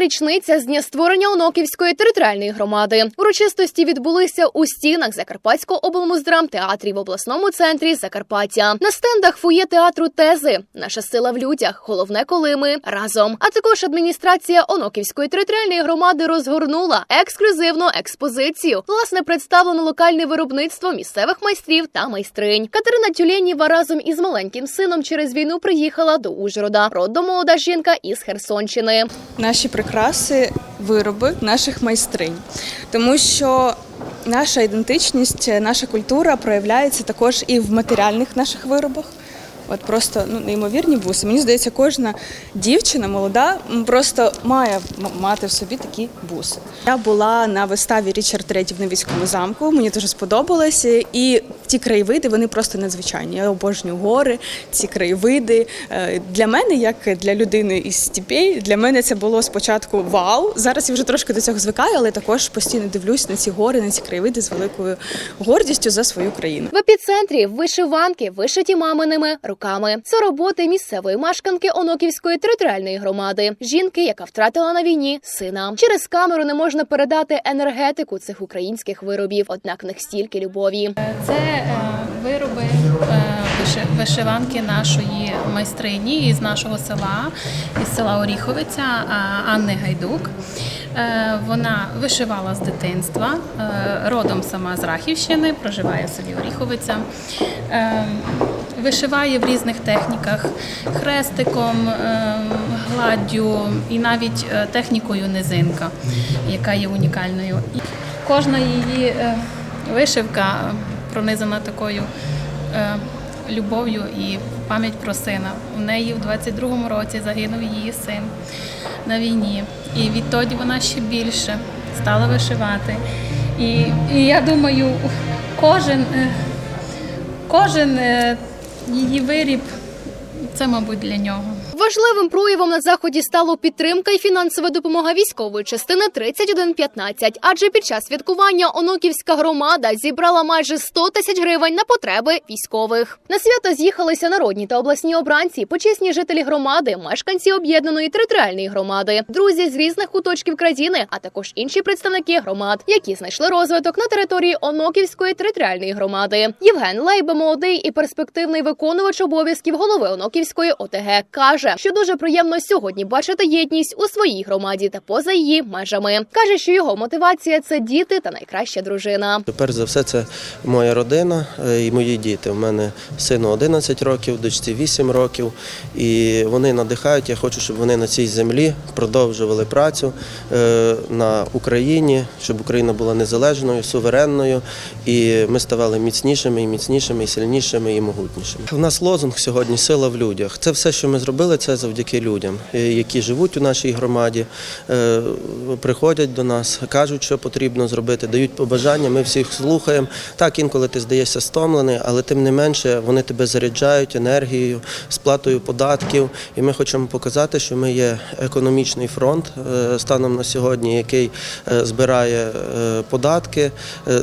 річниця з дня створення Оноківської територіальної громади. Урочистості відбулися у стінах Закарпатського облмуздрамтеатрі в обласному центрі Закарпаття. На стендах фує театру тези Наша сила в людях. Головне, коли ми разом. А також адміністрація Оноківської територіальної громади розгорнула ексклюзивну експозицію. Власне представлено локальне виробництво місцевих майстрів та майстринь. Катерина Тюленєва разом із маленьким сином через війну приїхала до Ужгорода. Родом молода жінка із Херсонщини. Наші прикраси вироби наших майстринь, тому що наша ідентичність, наша культура проявляється також і в матеріальних наших виробах. От просто ну неймовірні буси. Мені здається, кожна дівчина молода просто має мати в собі такі буси. Я була на виставі Річард III в Невійському замку. Мені дуже сподобалося. І ті краєвиди вони просто надзвичайні. Я обожнюю гори, ці краєвиди. Е, Для мене, як для людини із степей, для мене це було спочатку вау. Зараз я вже трошки до цього звикаю, але також постійно дивлюсь на ці гори, на ці краєвиди з великою гордістю за свою країну. В епіцентрі вишиванки, вишиті маминими руками. Це роботи місцевої мешканки Оноківської територіальної громади. Жінки, яка втратила на війні сина. Через камеру не можна передати енергетику цих українських виробів, однак в них стільки любові. Це е, вироби е, вишиванки нашої майстрині із нашого села, із села Оріховиця Анни Гайдук. Е, Вона вишивала з дитинства, родом сама з Рахівщини, проживає в селі Оріховиця. Вишиває в різних техніках хрестиком, гладдю і навіть технікою низинка, яка є унікальною. Кожна її вишивка пронизана такою е, любов'ю і пам'ять про сина. У неї в 22-му році загинув її син на війні. І відтоді вона ще більше стала вишивати. І, і я думаю, кожен, е, кожен е, її виріб це, мабуть, для нього. Важливим проявом на заході стало підтримка і фінансова допомога військової частини 3115, адже під час святкування Оноківська громада зібрала майже 100 тисяч гривень на потреби військових. На свято з'їхалися народні та обласні обранці, почесні жителі громади, мешканці об'єднаної територіальної громади, друзі з різних куточків країни, а також інші представники громад, які знайшли розвиток на території Оноківської територіальної громади. Євген Лейба, молодий і перспективний виконувач обов'язків голови Оноківської ОТГ, каже, що дуже приємно сьогодні бачити єдність у своїй громаді та поза її межами. каже, що його мотивація це діти та найкраща дружина. Перш за все, це моя родина е, і мої діти. У мене сину 11 років, дочці 8 років, і вони надихають. Я хочу, щоб вони на цій землі продовжували працю е, на Україні, щоб Україна була незалежною, суверенною, і ми ставали міцнішими, і міцнішими, і сильнішими, і могутнішими. У нас лозунг сьогодні сила в людях. Це все, що ми зробили, це завдяки людям, е, які живуть у нашій громаді, е, приходять до нас, кажуть, що потрібно зробити, дають побажання. Ми всіх слухаємо. Так, інколи ти здаєшся стомлений, але тим не менше вони тебе заряджають енергією, сплатою податків. І ми хочемо показати, що ми є економічний фронт е, станом на сьогодні, який збирає податки,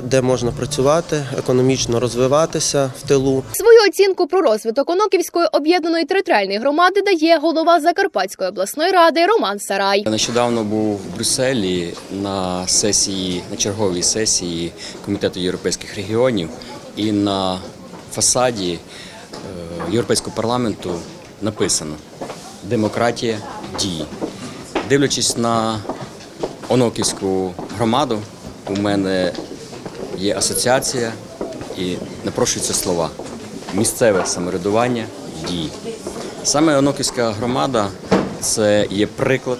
де можна працювати, економічно розвиватися в тилу. Свою оцінку про розвиток Оноківської об'єднаної територіальної громади дає голова Закарпатської обласної ради Роман Сарай. Нещодавно був в Брюсселі на сесії, на черговій сесії Комітету європейських регіонів, і на фасаді е, Європейського парламенту написано Демократія дії. Дивлячись на Оноківську громаду, у мене є асоціація і напрошуються слова місцеве самоврядування дії. Саме Оноківська громада це є приклад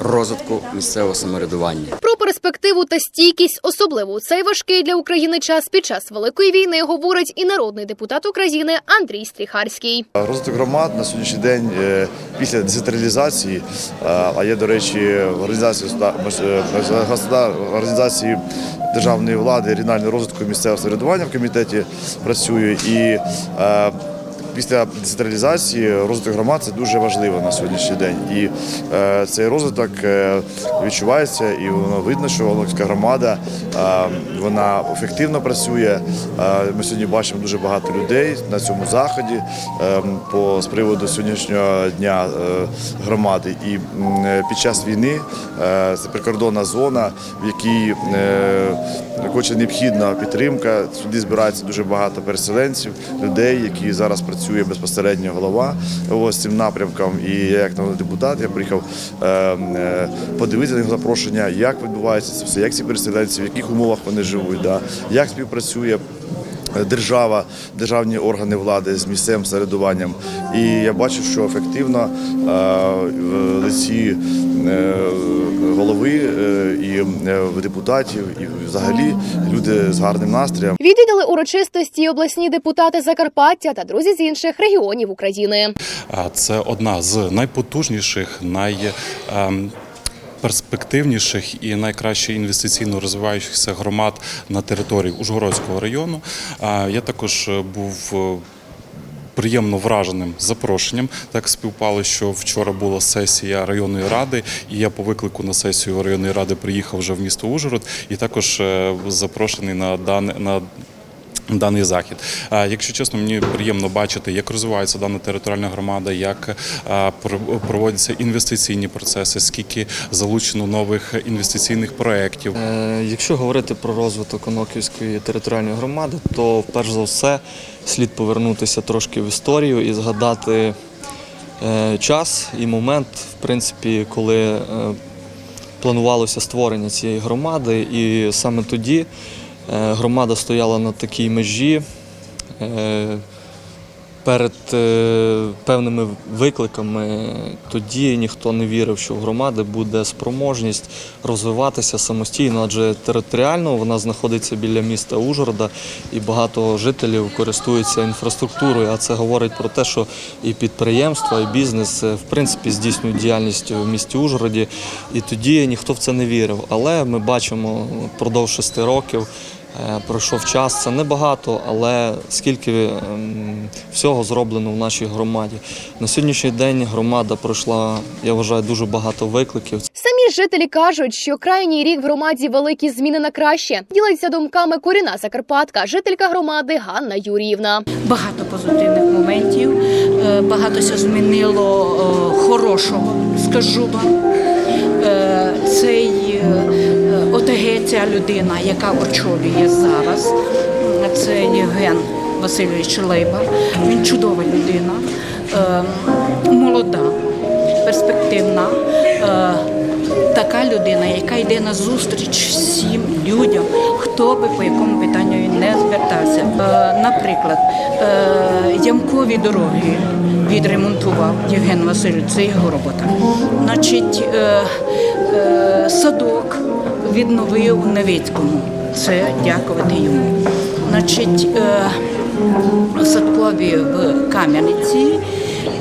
розвитку місцевого самоврядування. Про перспективу та стійкість, особливо у цей важкий для України час під час великої війни, говорить і народний депутат України Андрій Стріхарський. Розвиток громад на сьогоднішній день е, після децентралізації, е, а є, до речі, організації е, організації державної влади, регіонального розвитку місцевого самоврядування в комітеті працює і після децентралізації розвиток громад це дуже важливо на сьогоднішній день. І е, цей розвиток е, відчувається, і воно видно, що Волновська громада е, вона ефективно працює. Е, Ми сьогодні бачимо дуже багато людей на цьому заході е, по з приводу сьогоднішнього дня е, громади. І е, під час війни е, це прикордонна зона, в якій е, хоче необхідна підтримка. Сюди збирається дуже багато переселенців, людей, які зараз працює безпосередньо голова ось цим напрямком. І я як народний депутат я приїхав е, е, подивитися на його запрошення, як відбувається це все, як ці переселенці, в яких умовах вони живуть, да, як співпрацює. Держава, державні органи влади з місцевим самоврядуванням. І я бачу, що ефективно е, в лиці е, голови е, і е, депутатів, і взагалі люди з гарним настроєм. Відвідали урочистості обласні депутати Закарпаття та друзі з інших регіонів України. А Це одна з найпотужніших, най. Ем, Перспективніших і найкраще інвестиційно розвиваючихся громад на території Ужгородського району. Я також е, був е, приємно враженим запрошенням. Так співпало, що вчора була сесія районної ради, і я по виклику на сесію районної ради приїхав вже в місто Ужгород, і також е, запрошений на дане на. Даний захід, якщо чесно, мені приємно бачити, як розвивається дана територіальна громада, як проводяться інвестиційні процеси, скільки залучено нових інвестиційних проєктів. Е, Якщо говорити про розвиток Оноківської територіальної громади, то перш за все слід повернутися трошки в історію і згадати е, час і момент, в принципі, коли е, планувалося створення цієї громади, і саме тоді громада стояла на такій межі. Перед е, певними викликами тоді ніхто не вірив, що в громади буде спроможність розвиватися самостійно, адже територіально вона знаходиться біля міста Ужгорода, і багато жителів користуються інфраструктурою. А це говорить про те, що і підприємства, і бізнес е, в принципі здійснюють діяльність в місті Ужгороді. І тоді ніхто в це не вірив. Але ми бачимо впродовж шести років. Е, Пройшов час, це небагато, але скільки ем, всього зроблено в нашій громаді. На сьогоднішній день громада пройшла, я вважаю, дуже багато викликів. Самі жителі кажуть, що крайній рік в громаді великі зміни на краще. Ділиться думками корінна Закарпатка, жителька громади Ганна Юріївна. багато позитивних моментів, е, багато все змінило е, хорошого, скажу вам. Цей ця людина, яка очолює зараз, це Євген Васильович Лейба. Він чудова людина, е, молода, перспективна. е, Така людина, яка йде на зустріч всім людям, хто би по якому питанню він не звертався. Е, наприклад, е, ямкові дороги відремонтував Євген Васильович, це його робота. Значить, е, е, садок відновив у Невицькому. Це дякувати йому. Значить, е, садкові в Кам'яниці.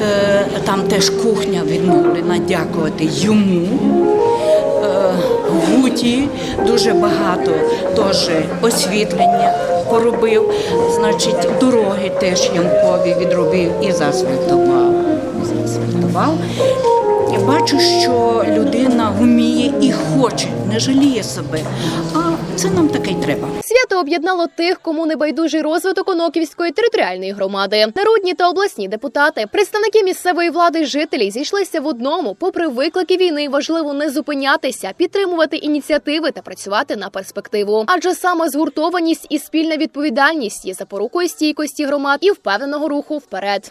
Е, Там теж кухня відновлена, дякувати йому. Е, Гуті дуже багато теж освітлення поробив. Значить, дороги теж ямкові відробив і. Заасфальтував. Я бачу, що людина вміє і хоче, не жаліє себе. А це нам таке й треба. Свято об'єднало тих, кому не байдужий розвиток Оноківської територіальної громади. Народні та обласні депутати, представники місцевої влади, жителі зійшлися в одному. Попри виклики війни, важливо не зупинятися, підтримувати ініціативи та працювати на перспективу. Адже саме згуртованість і спільна відповідальність є запорукою стійкості громад і впевненого руху вперед.